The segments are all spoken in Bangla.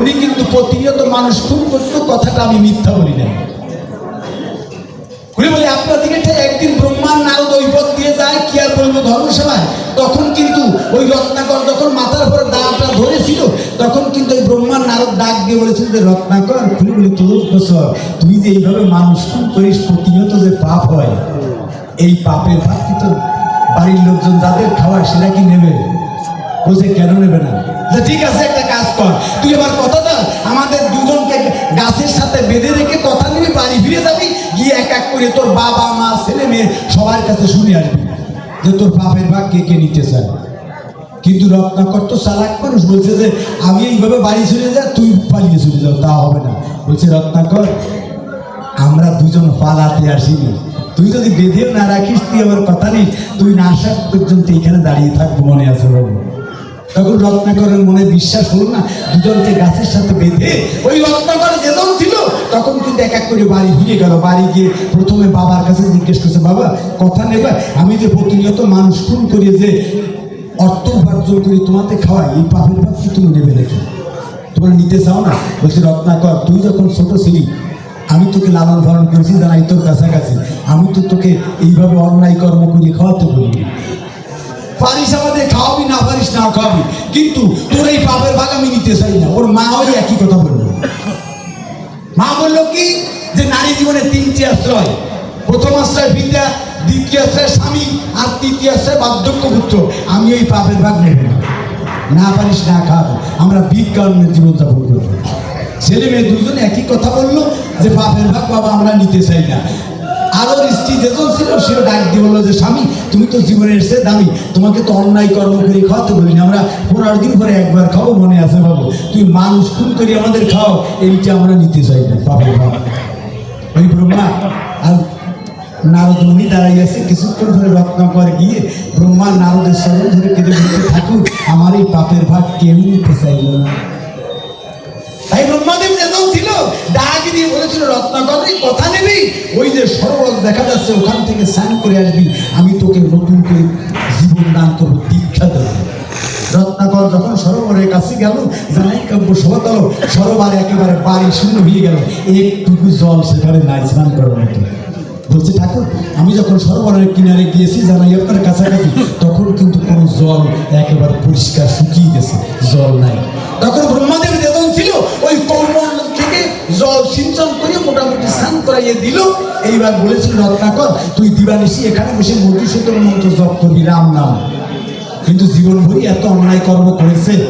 উনি কিন্তু প্রতিনিয়ত মানুষ খুন করতো কথাটা আমি মিথ্যা বলি না উনি একদিন ব্রহ্মার নারদ ওই পথ দিয়ে যায়, কি আর বলব তখন কিন্তু ওই রত্নাকর যখন মাথার উপরে দাঁড়টা ধরেছিল, তখন কিন্তু ওই ব্রহ্মার নারদ ডাক দিয়ে বলেছিল যে, রত্নাকর খুলে বলি, তোর তুই যে এইভাবে মানুষ খুন করিস, প্রতিনিয়ত যে পাপ হয়, এই পাপের বাড়ির লোকজন যাদের খাওয়ায় সেটা কি নেবে? বলছে, কেন নেবে না? যে ঠিক আছে, একটা কাজ কর। তুই কথা দাও আমাদের দুজনকে গাছের সাথে বেঁধে রেখে কথা নিবি বাড়ি ফিরে যাবি, গিয়ে এক এক করে তোর বাবা, মা, ছেলে, মেয়ে সবার কাছে শুনে আসবি যে তোর বাপের ভাগ কে কে নিতে চায়। কিন্তু রত্নাকর তো চালাক মানুষ বলছে যে, আমি এইভাবে বাড়ি চলে যা, তুই পালিয়ে চলে যাও, তা হবে না। বলছে রত্নাকর, আমরা দুজন পালাতে আসিনি। তুই যদি বেঁধেও না রাখিস, তুই আমার কথা নেই তুই না আসার পর্যন্ত এখানে দাঁড়িয়ে থাকব, মনে আছে বাবু তখন রত্নাকরের মনে বিশ্বাস হলো না, দুজনকে গাছের সাথে বেঁধে ওই রত্নাকর যেজন ছিল, তখন কিন্তু এক এক করে বাড়ি ফিরে গেল। বাড়ি গিয়ে প্রথমে বাবার কাছে জিজ্ঞেস করছে, বাবা, কথা নেবে আমি যে প্রতিনিয়ত মানুষ খুন করি যে অর্থ উপার্জন করি, তোমাকে খাওয়াই, এই পাপের ভাব কি তুমি নেবে নাকি? তোমরা নিতে চাও না? বলছি, রত্নাকর, তুই যখন ছোট ছিলি, আমি তোকে লালন পালন করেছি জানাই তোর কাছাকাছি, আমি তো তোকে এইভাবে অন্যায় কর্ম করে খাওয়াতে বলি পারিস আমাদের খাওয়াবি, না পারিস না খাওয়াবি। কিন্তু তোর এই পাপের ভাগ আমি নিতে চাই না। ওর মা ওই একই কথা মা বলল কি? যে নারী জীবনে তিনটি আশ্রয়। প্রথম আশ্রয় বিদ্যা, দ্বিতীয় আশ্রয় স্বামী, আর তৃতীয় আশ্রয় বার্ধক্য পুত্র। আমি পাপের ভাগ নেব না। পারিস না খাব আমরা বিজ্ঞানের জীবনযাপন করব। ছেলে মেয়ে দুজন একই কথা বলল যে পাপের ভাগ বাবা আমরা নিতে চাই না। আর স্ত্রী যেজন ছিল, সেও ডাক দিয়ে বলল যে, স্বামী, তুমি তো জীবনের সে দামি, তোমাকে তো অন্যায় কর্ম করে খাওয়াতে বলিনি। আমরা পনেরো দিন পরে একবার খাব, মনে আছে বাবু। তুই মানুষ খুন করি আমাদের খাও, এইটা আমরা নিতে চাই না। ওই ব্রহ্মা আর নারদ মুনি দাঁড়াই আছে কিছুক্ষণ ধরে রত্নাকর গিয়ে ব্রহ্মা নারদের স্মরণ ধরে কেঁদে বলতে থাকুক আমার এই পাপের ভাগ কেউ নিতে চাইল না। ডাক বলেছিল, রত্নাকর কথা নেবি? ওই যে সরোবর দেখা যাচ্ছে, ওখান থেকে স্নান করে আসবি। আমি তোকে নতুন করে জীবন দান করব দীক্ষা দেবো। রত্নাকর যখন সরোবরের কাছে গেল জানাই কাব্য সভাতল সরোবর একেবারে বাড়ি শূন্য হয়ে গেল। একটুকু জল সেখানে নাই, স্নান করার মতো। বলছে, ঠাকুর, আমি যখন সরোবরের কিনারে গিয়েছি, জানাই আপনার কাছাকাছি, তখন কিন্তু কোনো জল একেবারে পরিষ্কার শুকিয়ে গেছে, জল নাই। তখন ব্রহ্মাদেব করাইয়ে দিল। এইবার বলেছিল রত্নাকর তুই দিবানিসি এখানে বসে মধুসূদন মন্ত্র জপ করবি, রাম নাম। কিন্তু জীবন ভরি এত অন্যায় কর্ম করেছে।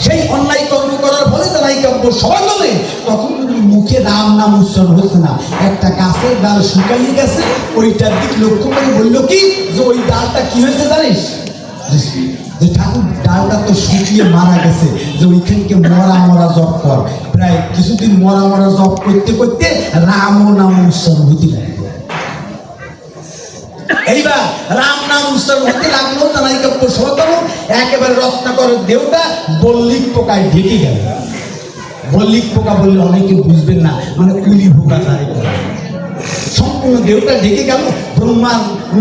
সেই অন্যায় কর্ম করার ফলে তারা এই কাব্য সবাই তখন মুখে রাম নাম উচ্চারণ হচ্ছে না। একটা গাছের ডাল শুকাইয়ে গেছে। ওইটার দিক লক্ষ্য করে বলল কি, যে ওই ডালটা কি হয়েছে জানিস? যে- ঠাকুর ডালটা তো শুকিয়ে মারা গেছে। যে ওইখানকে মরা মরা জপ কর। কিছুদিন মরা মরা জপ করতে করতে রাম নাম উচ্চারণ হতে লাগে এইবার রাম নাম উচ্চারণ হতে লাগল, তারাই কাব্য সহতম, একেবারে রত্নাকর দেহটা বল্লিক পোকায় ঢেকে গেল। বল্লিক পোকা বললে অনেকে বুঝবেন না মানে কুলি পোকা বলে। সম্পূর্ণ দেহটা ঢেকে গেল ব্রহ্মা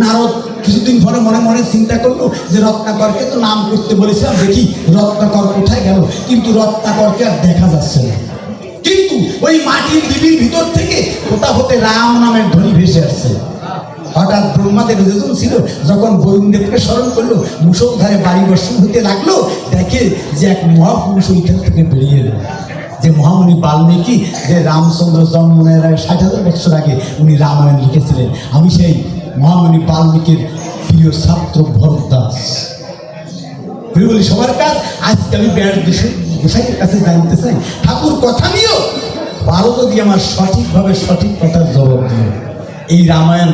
নারদ কিছুদিন পরে মনে মনে চিন্তা করল যে রত্নাকরকে তো নাম করতে বলেছিলাম, দেখি রত্নাকর কোথায় গেল? কিন্তু রত্নাকরকে আর দেখা যাচ্ছে না। ওই মাটির দিবির ভিতর থেকে কোথা হতে রাম নামের ধ্বনি ভেসে আসছে। হঠাৎ ব্রহ্মাদেব যেজন ছিল, যখন বরুণদেবকে স্মরণ করল মুসলধারে বাড়ি বর্ষণ হতে লাগল, দেখে যে এক মহাপুরুষ ওইখান থেকে বেরিয়ে এলো। যে মহামণি বাল্মীকি, যে রামচন্দ্র জন্মের আগে ষাট হাজার বছর আগে, উনি রামায়ণ লিখেছিলেন। আমি সেই মহামণি বাল্মীকির প্রিয় ছাত্র ভরত দাস। বলি, সবার কাজ, আজকে আমি ব্যাট গোসাইয়ের কাছে জানতে চাই, ঠাকুর কথা নিও ভালো যদি আমার সঠিকভাবে সঠিক কথার জবাব দিও এই রামায়ণ